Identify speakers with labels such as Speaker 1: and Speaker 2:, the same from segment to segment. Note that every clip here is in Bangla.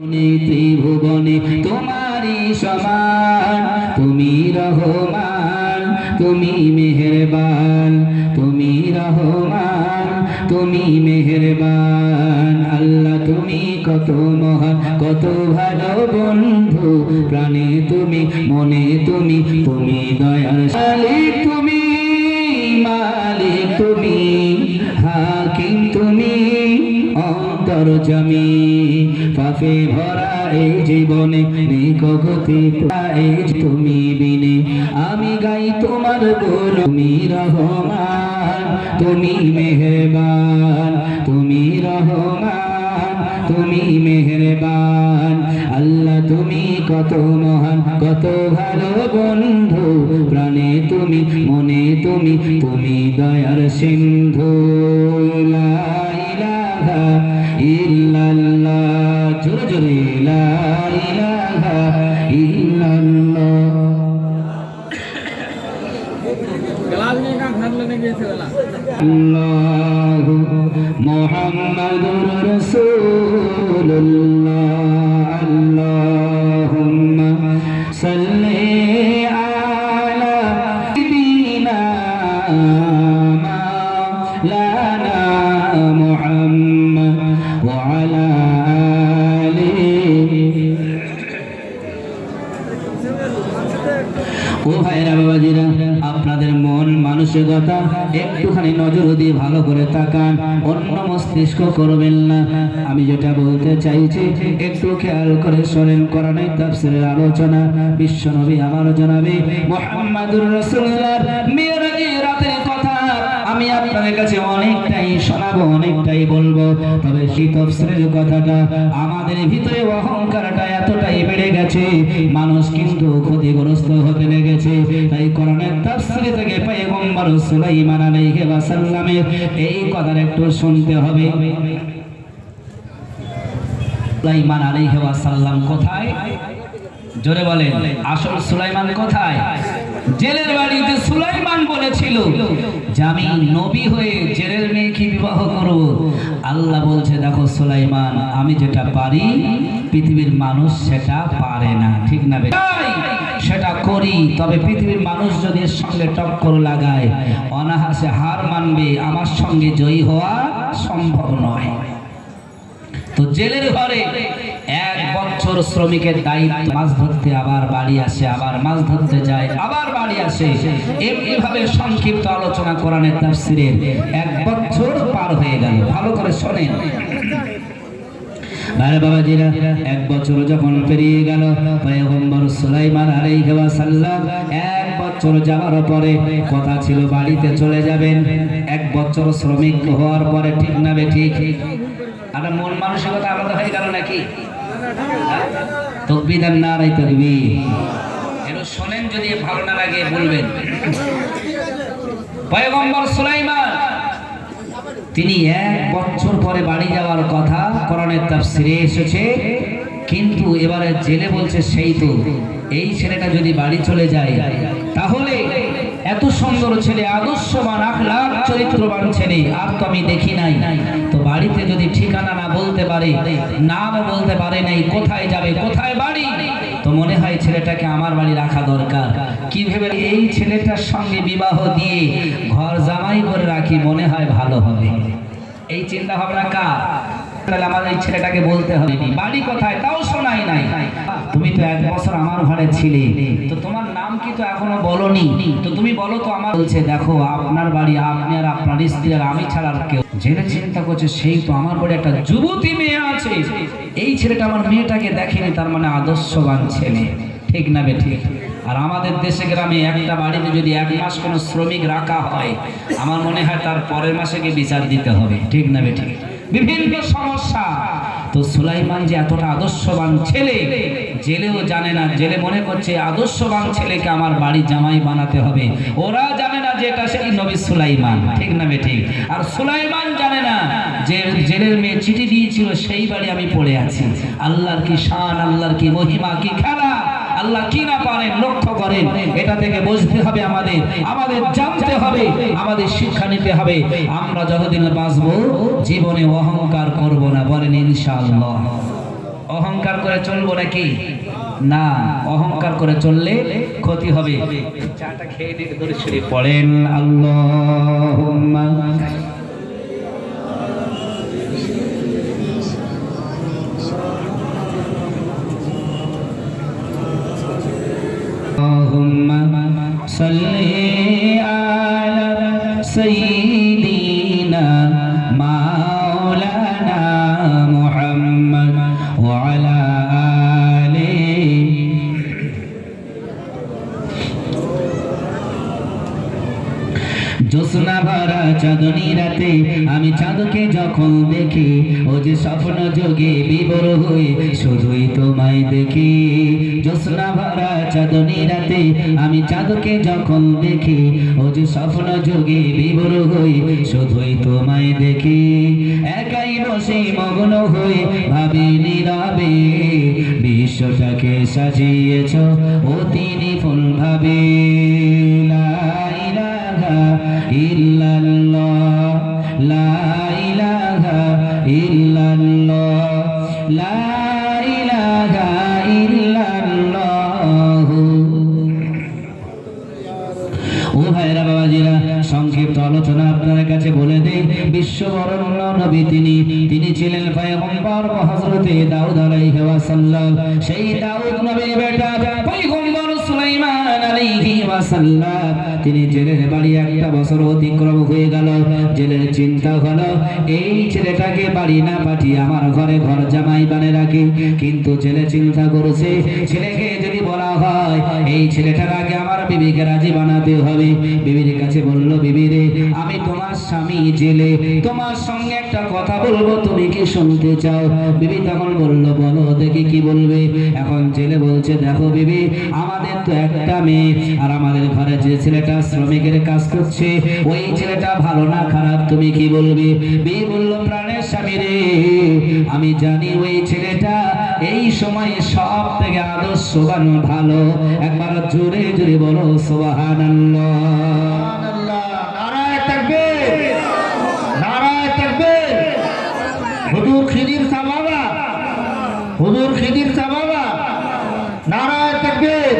Speaker 1: ত্রিভুবনে তোমারই সমান। তুমি রহমান, তুমি মেহেরবান। তুমি রহমান, তুমি মেহেরবান। আল্লাহ, তুমি কত মহান, কত ভালো বন্ধু। প্রাণে তুমি, মনে তুমি তুমি দয়ার মালিক তুমি মালিক তুমি, হাকিম তুমি, অন্তর জমি। পাপে ভরা এই জীবনে? নেই কগতি তুমি বিনে। আমি গাই তোমার গুণ তুমি রহমান, তুমি মেহেরবান, তুমি রহমান, তুমি মেহেরবান। আল্লাহ, তুমি কত মহান, কত ভালো বন্ধু। প্রাণে তুমি, মনে তুমি তুমি দয়ার সিন্ধু। মানসিকতা একটুখানি নজর দিয়ে ভালো করে তাকান, অন্য মস্তিষ্ক করবেন না। আমি যেটা বলতে চাইছি, একটু খেয়াল করে শোনেন কোরআনের তাফসিরের আলোচনা বিশ্ব নবী আমার জানাবে মোহাম্মদুর রসুল্লাহ আমি আপনাদের কাছে অনেকটাই শোনাবো, অনেকটাই বলব, তবে সেই তফসিলের কথাটা আমাদের ভিতরে অহংকারটা এতটাই বেড়ে গেছে, মানুষ কিন্তু ক্ষতিগ্রস্ত হতে লেগেছে। তাই কোরআনের তাফসির থেকে পয়গম্বর সুলাইমান আলাইহি ওয়াসাল্লামের এই কথাটা একটু শুনতে হবে। সুলাইমান আলাইহি ওয়াসাল্লাম কোথায়? জোরে বলেন, আসল সুলাইমান কোথায়? জেলের বাড়িতে সুলাইমান বলেছিল যে আমি নবী হয়ে জেলের মেয়েকে বিবাহ করব আল্লাহ বলছে, দেখো সুলাইমান, আমি যেটা পারি, পৃথিবীর মানুষ সেটা পারে না। ঠিক না? সেটা করি, তবে পৃথিবীর মানুষ যদি এর সঙ্গে টক্কর লাগায়, অনাহাসে হার মানবে, আমার সঙ্গে জয়ী হওয়া সম্ভব নয়। তো জেলের ঘরে শ্রমিকের দায়িত্ব, মাছ ধরতে আবার বাড়ি আসে, আবার মাছ ধরতে যায়, আবার বাড়ি আসে। এমনি ভাবে সংক্ষিপ্ত আলোচনা কোরআনের তাফসিরের এক বছর পার হয়ে গেল। ভালো করে শোনেন। এক বছর যখন পেরিয়ে গেল এক বছর যাওয়ার পরে কথা ছিল, বাড়িতে চলে যাবেন। এক বছর শ্রমিক হওয়ার পরে ঠিক না ঠিক। আর মন মানসিকতা আলাদা হয়ে গেল নাকি? তকবিদার না রাই শোনেন যদি ভালো না লাগে, বলবেন। পয়গম্বর সুলাইমান, তিনি এক বছর পরে বাড়ি যাওয়ার কথা করণের তাফসিরে এসেছে, কিন্তু এবারে জেলে বলছে, সেই তো, এই ছেলেটা যদি বাড়ি চলে যায়, তাহলে এত সুন্দর ছেলে, আদর্শবান আখলাক চরিত্রবান ছেলে, আর তো আমি দেখি নাই। তো বাড়িতে যদি ঠিকানা না বলতে পারে নাম বলতে পারে নাই, কোথায় যাবে, কোথায় বাড়ি? তো মনে হয় ছেলেটাকে আমার বাড়ি রাখা দরকার। কি ভেবে এই ছেলেটার সঙ্গে বিবাহ দিয়ে ঘর জামাই করে রাখি মনে হয় ভালো হবে। এই চিন্তা ভাবনা কার? তাহলে আমার এই ছেলেটাকে বলতে হবে, বাড়ি কোথায়? তাও শোনাই নাই। তুমি তো এক বছর আমার ঘরে ছিলে। তো তোমার নাম কি তো এখনও বলনি? তো তুমি বলো তো আমার বলছে, দেখো, আপনার বাড়ি, আপনি আর আপনার স্ত্রী আর আমি ছাড়া আর কেউ চিন্তা করছে, সেই তো আমার বাড়ি একটা যুবতী মেয়ে আছে। এই ছেলেটা আমার মেয়েটাকে দেখেনি, তার মানে আদর্শবান ছেলে। ঠিক না বে, ঠিক? আর আমাদের দেশে গ্রামে একটা বাড়িতে যদি এক মাস কোনো শ্রমিক রাখা হয়, আমার মনে হয় তার পরের মাসে গিয়ে বিচার দিতে হবে। ঠিক না বে, ঠিক? বিভিন্ন সমস্যা। তো সুলাইমান যে এতটা আদর্শবান ছেলে, জেলেও জানে না, জেলে মনে করছে আদর্শবান ছেলেকে আমার বাড়ি জামাই বানাতে হবে। ওরা জানে না যে এটা সেই নবী সুলাইমান, ঠিক না ঠিক আর সুলাইমান জানে না যে জেলের মেয়ে চিঠি দিয়েছিল, সেই বাড়ি আমি পড়ে আছি। আল্লাহর কি শান, আল্লাহর কি মহিমা, কি খেলা? আল্লাহ কি না পারেন লক্ষ্য করেন। এটা থেকে বুঝতে হবে আমাদের। আমাদের জানতে হবে আমাদের শিক্ষা নিতে হবে। আমরা যতদিন বাঁচবো জীবনে অহংকার করব না বলেন ইনশাআল্লাহ। অহংকার করে চলবো নাকি? না অহংকার করে চললে ক্ষতি হবে। চাটা খেয়ে সরে পড়েন। আল্লাহ اللهم صل على চাঁদনি রাতে আমি চাঁদকে যখন দেখি, ও যে স্বপ্ন যোগে বিবর হয়ে শুধুই তোমায় দেখি। জ্যোৎস্না ভরা চাঁদনি রাতে আমি চাঁদকে যখন দেখি, ও যে স্বপ্ন যোগে বিবর হয়ে শুধুই তোমায় দেখি। একাই বসে মগ্ন হয়ে ভাবি নীরবে, বিশ্বটাকে সাজিয়েছ অতি নিপুণ ভাবে। আলাইহি তিনি জেলের বাড়ি একটা বছর অতিক্রম হয়ে গেল। জেলের চিন্তা হলো, এই ছেলেটাকে বাড়ি না পাঠিয়ে আমার ঘরে ঘর জামাই বানে রাখি। কিন্তু ছেলে চিন্তা করেছে, ছেলেকে যদি বলা হয়, এই ছেলেটার আগে আমার বিবিকে রাজি বানাতে হবে। বিবির কাছে বলল, বিবি আমি তোমার স্বামী জেলে। তোমার সঙ্গে একটা কথা বলব, তুমি কি শুনতে চাও? বিবি তখন বলল, বলো, দেখি কি বলবে। এখন জেলে বলছে, দেখো বিবি, আমাদের তো একটা মেয়ে, আর আমাদের ঘরে যে ছেলেটা শ্রমিকের কাজ করছে, ওই ছেলেটা ভালো না খারাপ, তুমি কি বলবে? বিয়ে বলল প্রাণের স্বামী রে, আমি জানি ওই ছেলেটা এই সময় সব থেকে আদর্শবান ভালো। একবার জোরে জোরে বলো সোহানাল্লাহ
Speaker 2: নারায় তাকবীর নারায় তাকবীর হুজুর খিদির সাহাবা হুজুর খিদির সাহাবা নারায় তাকবীর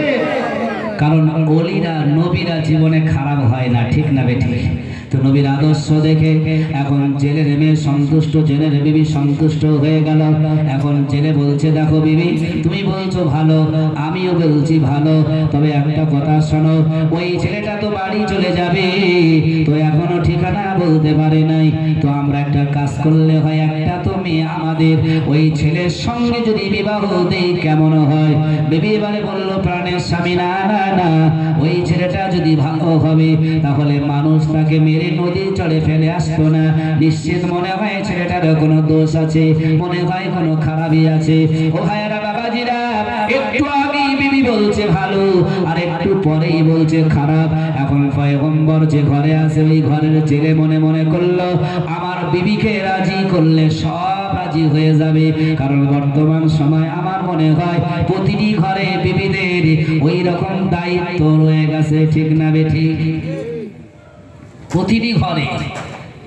Speaker 1: কারণ অলিরা নবীরা জীবনে খারাপ হয় না, ঠিক না বেঠিক তো নবীর আদর্শ দেখে এখন জেলের মেয়ে সন্তুষ্ট জেলের বিবি সন্তুষ্ট হয়ে গেল। এখন জেলে বলছে, দেখো বিবি, তুমি বলছো ভালো, আমিও বলছি ভালো। তবে একটা কথা শোনো, ওই ছেলেটা তো বাড়ি চলে যাবে। তো এখনও ঠিকানা বলতে পারে নাই। তো আমরা একটা কাজ করলে হয়, একটা তো আমাদের ওই ছেলের সঙ্গে যদি বিবাহ দেই কেমন হয়? বিবি এবারে বলল, প্রাণের স্বামী, না না না। ওই ছেলেটা যদি ভালো হবে, তাহলে মানুষ তাকে মেরে নদী চড়ে ফেলে আসতো না। নিশ্চিত মনে হয় ছেলেটার কোনো দোষ আছে, মনে হয় কোনো খারাপই আছে। ও ভাইয়ারা, বাবাজিরা, একটু আগেই বিবি বলছে ভালো, আর একটু পরেই বলছে খারাপ। এখন পয়গম্বর যে ঘরে আছে, ওই ঘরের ছেলে মনে মনে করল, আমার বিবিকে রাজি করলে সব রাজি হয়ে যাবে। কারণ বর্তমান সময় আমার মনে হয় প্রতিটি ঘরে বিবিদের ওই রকম দায়িত্ব রয়ে গেছে, ঠিক না বেঠিক প্রতিটি ঘরে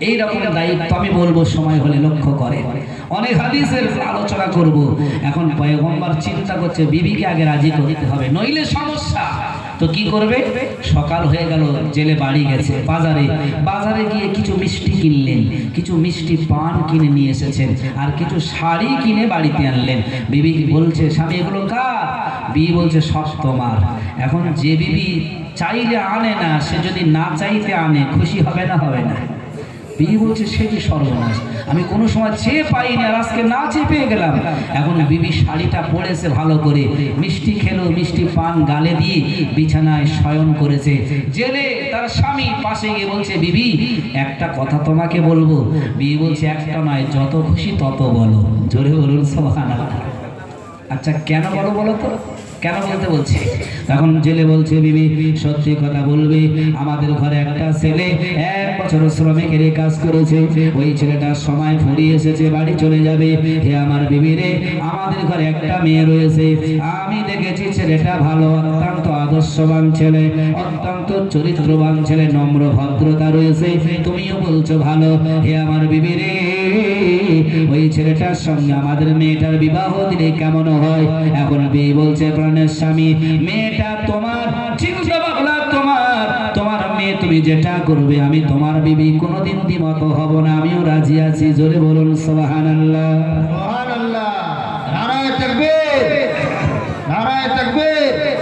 Speaker 1: এই রকম দায়িত্ব, আমি বলব সময় হলে লক্ষ্য করে অনেক হাদিসের আলোচনা করব। এখন পয়গম্বর চিন্তা করছে, বিবিকে আগে রাজি করতে হবে, নইলে সমস্যা। তো কি করবে? সকাল হয়ে গেল, জেলে বাড়ি গেছে, বাজারে। বাজারে গিয়ে কিছু মিষ্টি কিনলেন, কিছু মিষ্টি পান কিনে নিয়ে এসেছেন, আর কিছু শাড়ি কিনে বাড়িতে আনলেন। বিবি বলছে, স্বামী, এগুলো কার? বিবি বলছে, সব তোমার। এখন যে বিবি চাইলে আনে না, সে যদি না চাইতে আনে, খুশি হবে না হবে না। বিবি বলছে, সে কি সর্বনাশ। আমি কোনো সময় চেয়ে পাইনি আর আজকে না চেয়ে পেয়ে গেলাম। এখন বিবি শাড়িটা পরেছে ভালো করে। মিষ্টি খেলো, মিষ্টি পান গালে দিয়ে বিছানায় শয়ন করেছে। জেলে তার স্বামী পাশে গিয়ে বলছে, বিবি, একটা কথা তোমাকে বলব। বিবি বলছে, একটা নয়, যত খুশি তত বলো। জোরে বলুন সোহানা আচ্ছা কেন বলো বলো তো? কেন বলতে বলছে? তখন জেলে বলছে, বিবি, সত্যি কথা বলবি, আমাদের ঘরে একটা ছেলে এক বছর শ্রমিকের কাজ করেছে। ওই ছেলেটার সময় ফুরিয়ে এসেছে, বাড়ি চলে যাবে। হে আমার বিবি রে, আমাদের ঘরে একটা মেয়ে রয়েছে। আমি দেখেছি ছেলেটা ভালো, অত্যন্ত আদর্শবান ছেলে, অত্যন্ত চরিত্রবান ছেলে, নম্র ভদ্রতা রয়েছে। তুমিও বলছো ভালো, হে আমার বিবি ওই ছেলেটার সঙ্গে আমাদের মেয়েটার বিবাহ দিলে কেমন হয়? এখন বিয়ে বলছে, প্রাণের স্বামী, মেয়েটা তোমার, ঠিক তুমি যেটা করবে, আমি তোমার বিবি কোনোদিন দ্বিমত হব না, আমিও রাজি আছি, জোরে বলুন, সুবহানাল্লাহ।
Speaker 2: সুবহানাল্লাহ। নারায়ে তাকবীর। নারায়ে তাকবীর।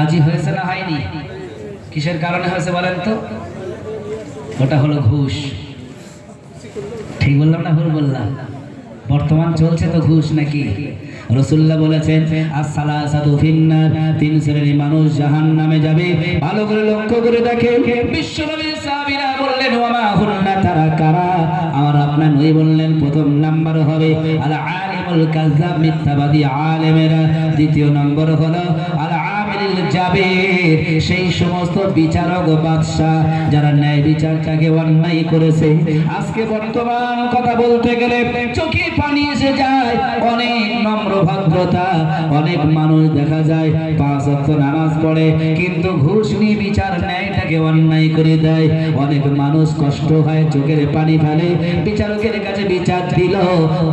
Speaker 1: রাজি হয়েছে না হয়নি? কিসের কারণে হয়েছে বলেন তো? ওটা হলো ঘুষ। ঠিক বললাম না ভুল বললাম? বর্তমান চলছে তো ঘুষ নাকি? রসুল্লাহ বলেছেন তিন শ্রেণির মানুষ জাহান নামে যাবে। ভালো করে লক্ষ্য করে দেখে বললেন, ওয়ামা হুন্না, তারা কারা? আমার আপনার নই বললেন, প্রথম নাম্বার হবে আল আলিমুল মিথ্যাবাদী আলেমেরা। দ্বিতীয় নম্বর হলো আল যাবে। সেই সমস্ত বিচারক বাদশাহ যারা ন্যায় বিচারটাকে অন্যায় করেছে। আজকে বর্তমান কথা বলতে গেলে চোখে পানি এসে যায়। অনেক নম্র ভদ্রতা, অনেক মানুষ দেখা যায়। পাঁচ ওয়াক্ত নামাজ পড়ে, কিন্তু ঘুষ নিয়ে বিচার ন্যায়টাকে অন্যায় করে দেয়। অনেক মানুষ কষ্ট হয়, চোখের পানি ফেলে বিচারকের কাছে বিচার দিল।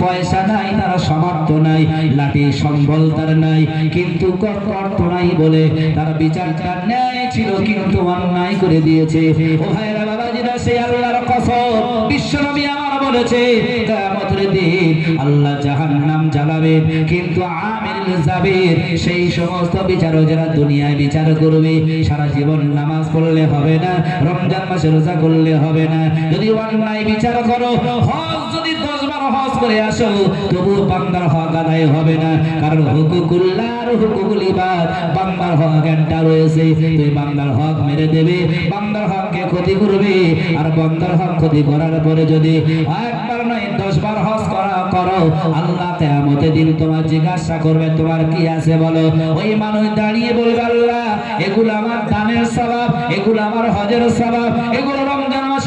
Speaker 1: পয়সা নাই, তারা সমর্থ নাই, লাঠি, সম্বল তার নাই। কিন্তু কর্ত নাই বলে তার বিচারটা ন্যায় ছিল, কিন্তু অন্যায় করে দিয়েছে। ও সে আল্লাহর কসম। বিশ্বনবী আমার বলেছে, কিয়ামতের দিন আল্লাহ জাহান্নাম কিন্তু আমিল যাবেন সেই সমস্ত বিচারক যারা দুনিয়ায় বিচার করবে, সারা জীবন নামাজ পড়লে হবে না, রমজান মাসে রোজা করলে হবে না। যদি অন্যায় বিচার করো হজ যদি দশ হজ করে আসো তবু বান্দার হক আদায় হবে না। কারণ হুকুকুল্লাহর হুকুকুল ইবাদ বান্দার হক একটা রয়েছে। তুই বান্দার হক মেরে দেবে বান্দার হককে ক্ষতি করবে, আর বান্দার হক ক্ষতি করার পরে যদি একবার নয় দশ বার হজ করা করো, আল্লাহ কেয়ামতের দিন তোমার জিজ্ঞাসা করবে, তোমার কি আছে বলো? ওই মানুষ দাঁড়িয়ে বলবে, আল্লাহ, এগুলো আমার দানের স্বভাব, এগুলো আমার হজের স্বভাব, এগুলো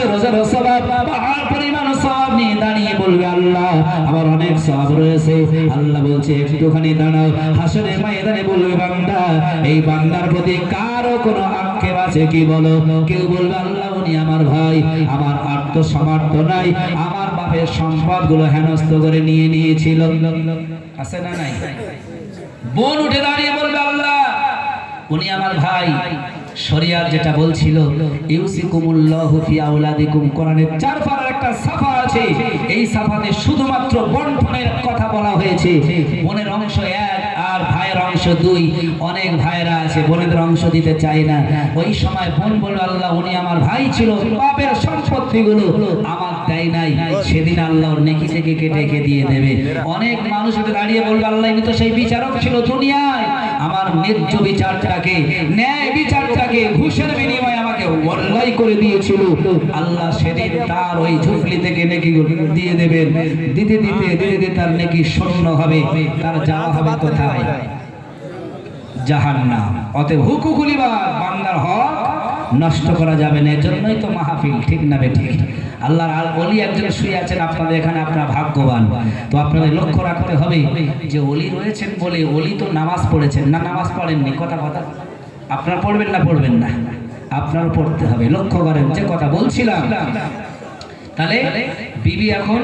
Speaker 1: রমজান রোজার স্বভাব পাহাড় পরিমাণ সব নিয়ে দাঁড়িয়ে বলবে আল্লাহ, আমার অনেক সব রয়েছে। আল্লাহ বলছে, একটুখানি দাঁড়াও হাসনের ময়দানে বলবে বান্দা, এই বান্দার প্রতি কারও কোনো আক্ষেপ আছে কি বলো? কেউ বলবে, আল্লাহ, উনি আমার ভাই, আমার আত্মসমর্থ নাই, আমার বাপের সম্পদগুলো হেনস্থ করে নিয়ে নিয়েছিল। আছে না নাই? বোন উঠে দাঁড়িয়ে বলবে, আল্লাহ, উনি আমার ভাই। শরিয়াত যেটা বলছিল, ইউসিকুমুল্লাহু ফি আওলাদিকুম। কোরআনের চার পারার একটা সাফা আছে। এই সাফাতে শুধুমাত্র বন্টনের কথা বলা হয়েছে। বোনের অংশ এক আর ভাইয়ের অংশ দুই। অনেক ভাইরা আছে, বোনেদের অংশ দিতে চায় না। ওই সময় বোন বলল, আল্লাহ, উনি আমার ভাই ছিল। বাপের সম্পত্তিগুলো আমার দেয় নাই। সেদিন আল্লাহর নেকি থেকে কেটে দিয়ে দেবে। অনেক মানুষ দাঁড়িয়ে বলবে আল্লাহ তো সেই বিচারক ছিল দুনিয়ায়। আমার ন্যায্য বিচারটাকে ন্যায় ঘুষের বিনিময়ে আমাকে করে দিয়েছিল। আল্লাহ সেদিন তার ওই থেকে নেকি দিয়ে দেবেন। দিতে দিতে দিতে দিতে তার নেকি শূন্য হবে। তার যাওয়া হবে কোথায়? নষ্ট করা যাবে না। তো মাহফিল, ঠিক না ঠিক অলি একজন শুয়ে আপনাদের এখানে আপনার ভাগ্যবান। তো আপনাদের লক্ষ্য রাখতে হবে যে অলি রয়েছেন বলে অলি তো নামাজ পড়েছেন। না, নামাজ পড়েননি, কথা কথা আপনারা পড়বেন না পড়বেন না। আপনারও পড়তে হবে। লক্ষ্য করেন যে কথা বলছিলাম। তাহলে বিবি এখন,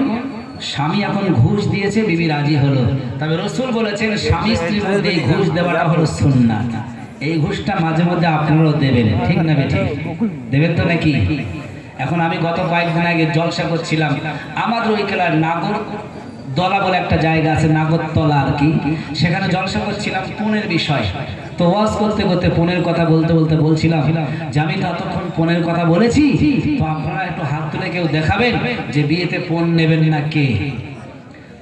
Speaker 1: স্বামী এখন ঘুষ দিয়েছে, বিবি রাজি হলো। তবে রসুল বলেছেন, স্বামী স্ত্রীর মধ্যে এই ঘুষ দেওয়াটা হলো সুন্নাত। এই ঘুষটা মাঝে মধ্যে আপনারাও দেবেন, ঠিক না বেঠিক দেবেন তো নাকি? এখন আমি গত কয়েকদিন আগে জলসা করছিলাম। আমাদের ওই খেলার নাগর দলা বলে একটা জায়গা আছে নাগরতলা আর কি। সেখানে জলসা করছিলাম পনেরো বিষয়। তো ওয়াজ করতে করতে পনেরো কথা বলতে বলতে বলছিলাম যে আমি তো এতক্ষণ পনেরো কথা বলেছি তো আপনারা একটু হাত তুলে কেউ দেখাবেন যে বিয়েতে পণ নেবেন না কে?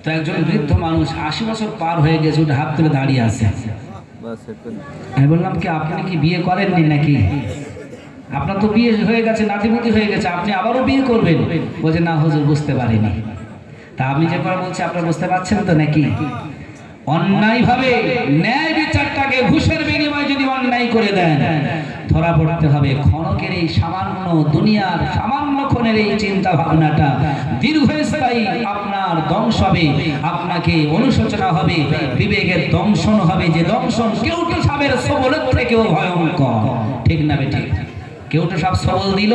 Speaker 1: তো একজন বৃদ্ধ মানুষ আশি বছর পার হয়ে গেছে উঠে হাত তুলে দাঁড়িয়ে আছে। আমি বললাম কি আপনি কি বিয়ে করেননি নাকি? আপনার তো বিয়ে হয়ে গেছে নাতিপুতি হয়ে গেছে আপনি আবারও বিয়ে করবেন? বলছে না হুজুর বুঝতে পারিনি। তা আমি যে কথা বলছি আপনারা বুঝতে পারছেন তো নাকি? অন্যায় ভাবে ন্যায় বিচারটাকে ঘুষের বিনিময়ে যদি অন্যায় করে দেন, ধরা পড়তে হবে ক্ষণকের এই সামান্য দুনিয়ার সামান্য ক্ষণের এই চিন্তা ভাবনাটা দীর্ঘস্থায়ী আপনার ধ্বংস হবে, আপনাকে অনুশোচনা হবে, বিবেকের দংশন হবে, যে দংশন কেউটো সাবের সবলের থেকেও ভয়ঙ্কর। ঠিক না বেঠিক? কেউটো সব সবল দিল?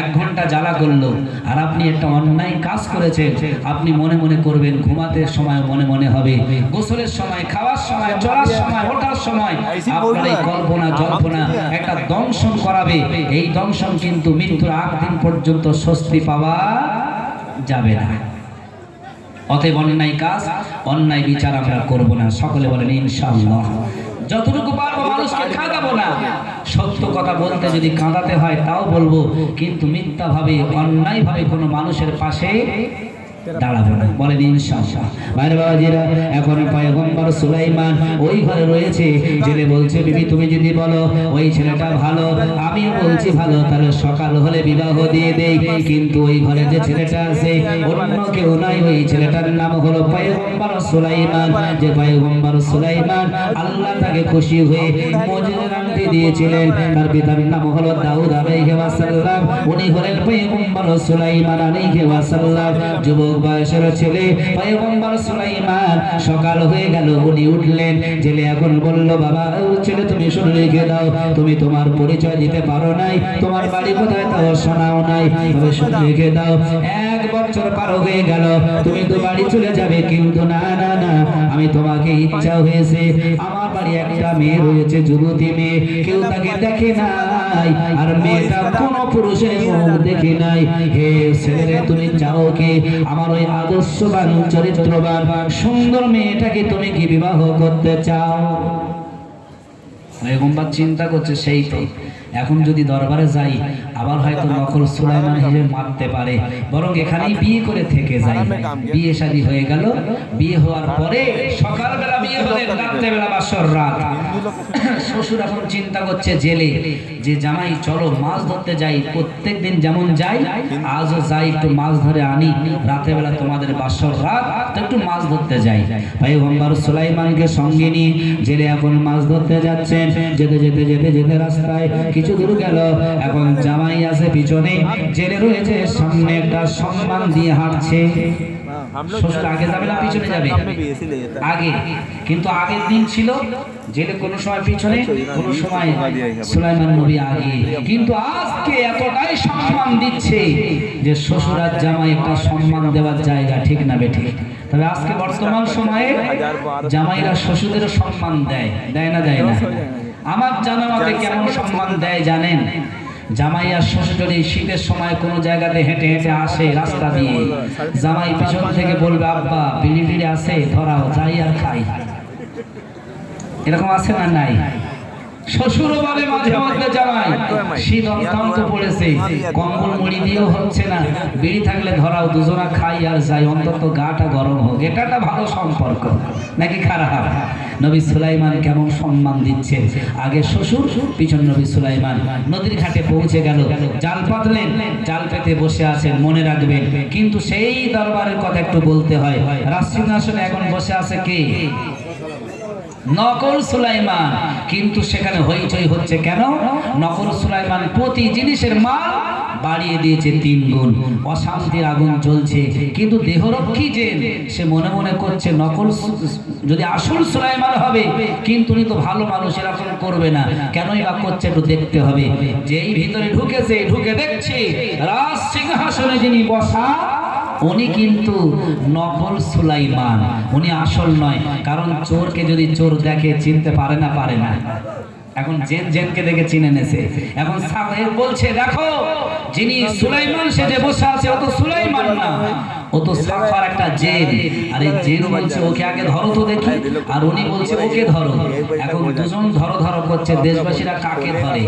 Speaker 1: এক ঘণ্টা জ্বালা করল, আর আপনি একটা অন্যায় কাজ করেছেন, আপনি মনে মনে করবেন ঘুমাতে সময় মনে মনে হবে, গোসলের সময়, খাওয়ার সময়, চলার সময়, ওঠার সময়, আপনার এই কল্পনা, জল্পনা, একটা দংশন করাবে। এই দংশন কিন্তু মৃত্যুর আগ দিন পর্যন্ত স্বস্তি পাওয়া যাবে না। অতএব অন্যায় কাজ, অন্যায় বিচার আমরা করব না। সকলে বলেন, ইনশাআল্লাহ। যতটুকু পারব মানুষকে কাঁদাবো না। সত্য কথা বলতে যদি কাঁদাতে হয় তাও বলব কিন্তু মিথ্যা ভাবে অন্যায় ভাবে কোনো মানুষের পাশে দাঁড়াবো না। বলেন ইনশাআল্লাহ বাইরে বাবাজিরা এখন পয়গম্বর সুলাইমান ওই ঘরে রয়েছে। জেলে বলছে বিবি তুমি যদি বলো ওই ছেলেটা ভালো আমিও বলছি ভালো তাহলে সকাল হলে বিবাহ দিয়ে দেই। কিন্তু ওই ঘরে যে ছেলেটা আছে অন্য কেউ নাই। ওই ছেলেটার নাম হলো পয়গম্বর সুলাইমান। যে পয়গম্বর সুলাইমান আল্লাহ তাকে খুশি হয়ে মজিদের আংটি দিয়েছিলেন। তার পিতার নাম হলো দাউদ আলাইহি ওয়াসাল্লাম। উনি হলেন পয়গম্বর সুলাইমান আলাইহি ওয়াসাল্লাম। যুবক বয়সের ছেলে পয়গম্বর সুলাইমান। সকাল হয়ে গেল, উনি উঠলেন। জেলে এখন বলল, বাবা ছেলে, তুমি শুনে রেখে দাও। তুমি তোমার পরিচয় দিতে পারো নাই। তোমার বাড়ি কোথায় তাও শোনাও নাই। তবে শুনে রেখে দাও। এক বছর পার হয়ে গেল। তুমি তো বাড়ি চলে যাবে কিন্তু না না না। আমি তোমাকে ইচ্ছা হয়েছে। আমার বাড়ি একটা মেয়ে রয়েছে, যুবতী মেয়ে। কেউ তাকে দেখে নাই আর মেয়েটা কোনো পুরুষের মুখ দেখে নাই। হে ছেলে তুমি চাও কি আমার ওই আদর্শবান চরিত্রবান সুন্দর মেয়েটাকে তুমি কি বিবাহ করতে চাও? পয়গম্বর চিন্তা করছে সেই তো। এখন যদি দরবারে যাই, আবার হয়তো নকল সুলাইমান হিসেবে মারতে পারে। বরং এখানেই বিয়ে করে থেকে যাই বিয়ে শাদী হয়ে গেল। বিয়ে হওয়ার পরে সকালবেলা বিয়ে হলে রাত্রেবেলা বাসর রাত। শ্বশুর এখন চিন্তা করছে জেলে যে, জামাই, চলো, মাছ ধরতে যাই। প্রত্যেক দিন যেমন যাই, আজও যাই, একটু মাছ ধরে আনি। রাতের তোমাদের বাসর রাত, তো একটু মাছ ধরতে যাই। পয়গম্বর সুলাইমানকে সঙ্গে নিয়ে জেলে এখন মাছ ধরতে যাচ্ছেন। যেতে যেতে যেতে যেতে রাস্তায় কিছু দূর গেল এখন জামাই আছে পিছনে। জেলে রয়েছে সামনে একটা সম্মান দিয়ে হাঁটছে। শ্বশুর আগে যাবে না পিছনে যাবে? আগে। কিন্তু আগের দিন ছিল জেলে কোনো সময় পিছনে কোনো সময় সুলাইমান নবী আগে। কিন্তু আজকে এতটাই সম্মান দিচ্ছে যে শ্বশুর আর জামাই একটা সম্মান দেওয়ার জায়গা ঠিক না বেঠিক তবে আজকে বর্তমান সময়ে জামাইরা শ্বশুরেরও সম্মান দেয়। দেয় না দেয় না। আমার জানা মতে কেমন সম্মান দেয় জানেন? জামাই আর শ্বশুর শীতের সময় কোনো জায়গাতে হেঁটে হেঁটে আসে রাস্তা দিয়ে। জামাই পিছন থেকে বলবে আব্বা বিড়ি বিড়ি আসে ধরাও যাই আর খাই। এরকম আছে না নাই? শ্বশুরও বলে মাঝে মধ্যে জামাই শীত অত্যন্ত পড়েছে। কম্বল মুড়ি দিয়েও হচ্ছে না। বিড়ি থাকলে ধরাও দুজনা খাই আর যাই। অন্তত গাটা গরম হোক। এটা একটা ভালো সম্পর্ক। নাকি খারাপ? নবী সুলাইমান কেমন সম্মান দিচ্ছে। আগে শ্বশুর পিছন নবী সুলাইমান। নদীর ঘাটে পৌঁছে গেল। জাল পাতলেন। জাল পেতে বসে আছেন মনে রাখবেন। কিন্তু সেই দরবারের কথা একটু বলতে হয়। রাজসিংহাসনে এখন বসে আছে কে? নকল সুলাইমান। কিন্তু সেখানে হইচই হচ্ছে কেন? নকল সুলাইমান প্রতি জিনিসের মাল বাড়িয়ে দিয়েছে তিন গুণ। অশান্তির আগুন জ্বলছে। কিন্তু দেহরক্ষী যে, সে মনে মনে করছে নকল যদি আসল সুলাইমান হবে, কিন্তু উনি তো ভালো মানুষ, এরকম করবে না। কেনই বা করছে একটু দেখতে হবে। যেই ভিতরে ঢুকেছে, ঢুকে দেখছে, রাজ সিংহাসনে যিনি বসা উনি কিন্তু নকল সুলাইমান। উনি আসল নয়, কারণ চোরকে যদি চোর দেখে, চিনতে পারে না পারে না। এখন জেন জেনকে দেখে চিনে নেছে। এখন সাহেব বলছে দেখো যিনি সুলাইমান সে যে বসে আছে ও তো সুলাইমান না। ও তো সাফার একটা জেন। আর এই জেন বলছে ওকে আগে ধরো তো দেখি। আর উনি বলছে ওকে ধরো। এখন দুজন ধরো ধরো করছে দেশবাসীরা কাকে ধরে?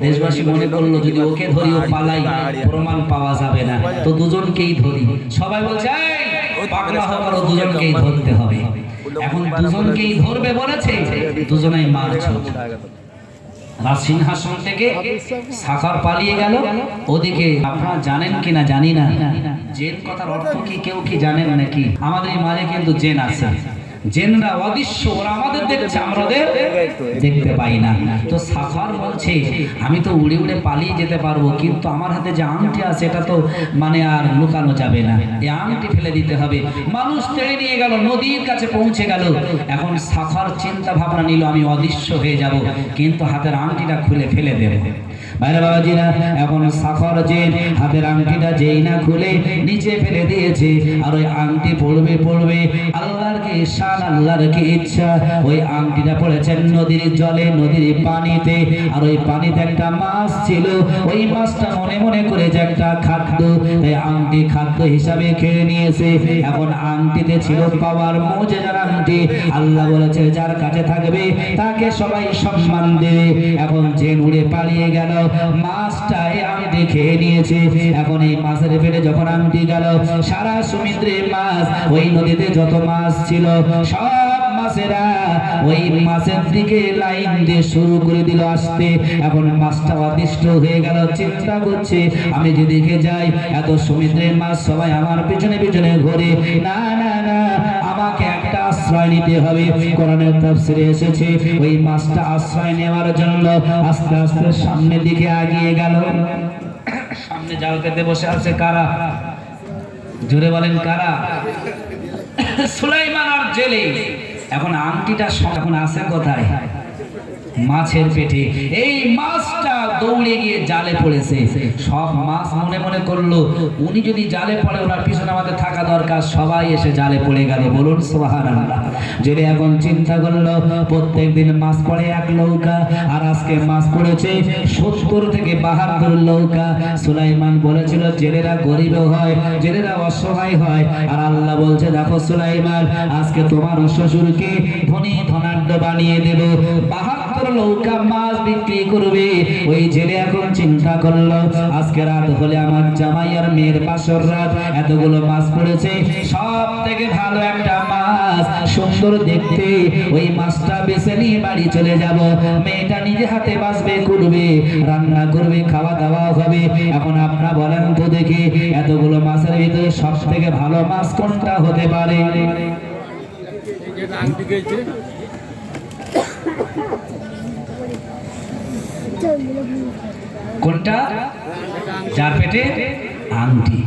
Speaker 1: দেশবাসী মনে করল যদি ওকে ধরি ও পালাই প্রমাণ পাওয়া যাবে না। তো দুজনকেই ধরি। সবাই বলছে "এই, পাগলা হবার দুজনকেই ধরতে হবে। এখন দুজনকেই ধরবে বলেছে দুজনেই মারছো। রাজ সিংহাসন থেকে সাকার পালিয়ে গেল। ওদিকে আপনারা জানেন কি না জানি না। জেন কথার অর্থ কি, কেউ কি জানেন নাকি? আমাদের মাঝে কিন্তু জেন আছে। জেনরা অদৃশ্য, ওরা আমাদের দেখছে আমরা দেখতে পাই না। তো সাফার বলছে, আমি তো উড়ে উড়ে পালিয়ে যেতে পারব, কিন্তু আমার হাতে যে আংটি আছে এটা তো মানে আর লুকানো যাবে না। এই আংটি ফেলে দিতে হবে। মানুষ তেড়ে নিয়ে গেল, নদীর কাছে পৌঁছে গেল। এখন সাফার চিন্তা ভাবনা নিল, আমি অদৃশ্য হয়ে যাব, কিন্তু হাতের আংটিটা খুলে ফেলে দেব। বাইরে বাবাজিরা, এখন সাফর যে হাতের আংটিটা যেই না খুলে নিচে ফেলে দিয়েছে, আর ওই আংটি পড়বে পড়বে আল্লাহর কি শান, আল্লাহর কি ইচ্ছা? ওই আংটিটা পড়েছেন নদীর জলে, নদীর পানিতে, আর ওই পানিতে একটা মাছ ছিল, ওই মাছটা মনে মনে করে যে একটা খাদ্য, তাই আংটি খাদ্য হিসাবে খেয়ে নিয়েছে। এখন আংটিতে ছিল পাওয়ার মোজেজার আংটি, আল্লাহ বলেছে, যার কাছে থাকবে, তাকে সবাই সম্মান দেবে। এখন যে উড়ে পালিয়ে গেল মাছটা আংটি খেয়ে নিয়েছে। এখন এই মাছের পেটে যখন আংটি গেল, সারা সমুদ্রে মাছ, ওই নদীতে যত মাছ ছিল, সব মাছেরা ওই মাছের দিকে লাইন দিয়ে শুরু করে দিল আসতে। এখন মাছটা হয়ে করছে, আমি যেদিকে যাই, এত সমুদ্রের মাছ সবাই আমার পিছনে পিছনে ঘোরে। না না আশ্রয় নিতে হবে। কোরআনের তাফসিরে এসেছে, ওই মাছটা আশ্রয় নেওয়ার জন্য আস্তে আস্তে সামনের দিকে আগিয়ে গেল। সামনে জাল পেতে বসে আছে কারা? জোরে বলেন কারা? সুলাইমান আর জেলে। এখন আংটিটা এখন আছে কোথায়? মাছের পেটে। এই মাছটা দৌড়ে গিয়ে জালে পড়েছে। সব মাছ মনে মনে করল, উনি যদি জালে পড়ে, ওনার পিছনে আমাদের থাকা দরকার। সবাই এসে জালে পড়ে গেল। বলুন সোহান যদি এখন চিন্তা করল প্রত্যেক দিন মাছ পড়ে এক নৌকা, আর আজকে মাছ পড়েছে সত্তর থেকে বাহাত্তর নৌকা। সুলাইমান বলেছিল, জেলেরা গরিব হয়, জেলেরা অসহায় হয়। আর আল্লাহ বলছে, দেখো সুলাইমান, আজকে তোমার শ্বশুরকে ধনী ধনাঢ্য বানিয়ে দেব। বাহাত্তর নৌকা মাছ বিক্রি করবে। ওই জেলে এখন চিন্তা করল, আজকে রাত হলে আমার জামাই আর মেয়ের পাশর রাত, এতগুলো মাছ পড়েছে। সব থেকে ভালো একটা মাছ, সুন্দর দেখতে। ওই মাছটা বেছে নিয়ে বাড়ি চলে যাব। মেয়েটা নিজে হাতে বাঁচবে করবে রান্না করবে, খাওয়া দাওয়া হবে। এখন আপনারা বলেন তো দেখি, এতগুলো মাছের ভিতরে সব থেকে ভালো মাছ কোনটা হতে পারে
Speaker 3: যেটা আংটি গেছে
Speaker 1: কোনটা? যার পেটে আংটি।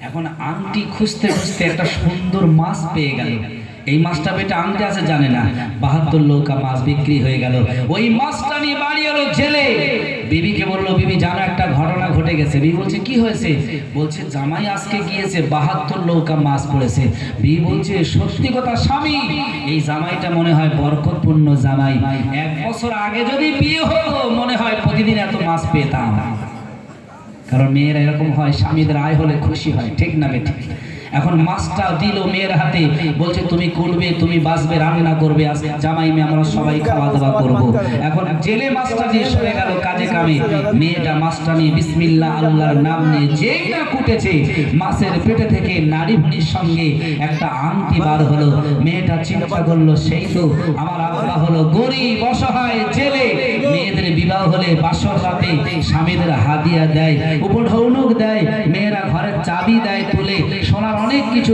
Speaker 1: এখন আংটি খুঁজতে খুঁজতে একটা সুন্দর মাছ পেয়ে গেল। এই মাছটা পেটে আংটি আছে, জানে না। বাহাত্তর লোকা মাছ বিক্রি হয়ে গেল। ওই মাছটা নিয়ে বাড়ি এলো জেলে। বিবিকে বলল, বিবি, জানো একটা ঘটনা ঘটে গেছে। বি বলছে, কি হয়েছে? বলছে, জামাই আজকে গিয়েছে, বাহাত্তর নৌকা মাছ পড়েছে। বি বলছে, সত্যি কথা, স্বামী, এই জামাইটা মনে হয় বরকতপূর্ণ জামাই। এক বছর আগে যদি বিয়ে হতো, মনে হয় প্রতিদিন এত মাছ পেতাম। কারণ মেয়েরা এরকম হয়, স্বামীদের আয় হলে খুশি হয়, ঠিক না বেঠিক এখন মাছটা দিল মেয়ের হাতে, বলছে, তুমি করবে, তুমি বাঁচবে, রান্না করবে আজকে জামাই মেয়ে, আমরা সবাই খাওয়া দাওয়া করব। এখন জেলে মাছটা দিয়ে সরে গেল কাজে কামে। মেয়েটা মাছটা নিয়ে বিসমিল্লাহ, আল্লাহর নাম নিয়ে যেই কুটেছে। মাছের পেটে থেকে নারী ভুড়ির সঙ্গে একটা আংটি বার হলো। মেয়েটা চিন্তা করল, সেই তো, আমার আব্বা হলো গরিব, অসহায়, জেলে। মেয়েদের বিবাহ হলে বাসর রাতে স্বামীদের হাদিয়া দেয়, উপঢৌনক দেয়। মেয়েরা ঘরের চাবি দেয় তুলে সোনার অনেক কিছু।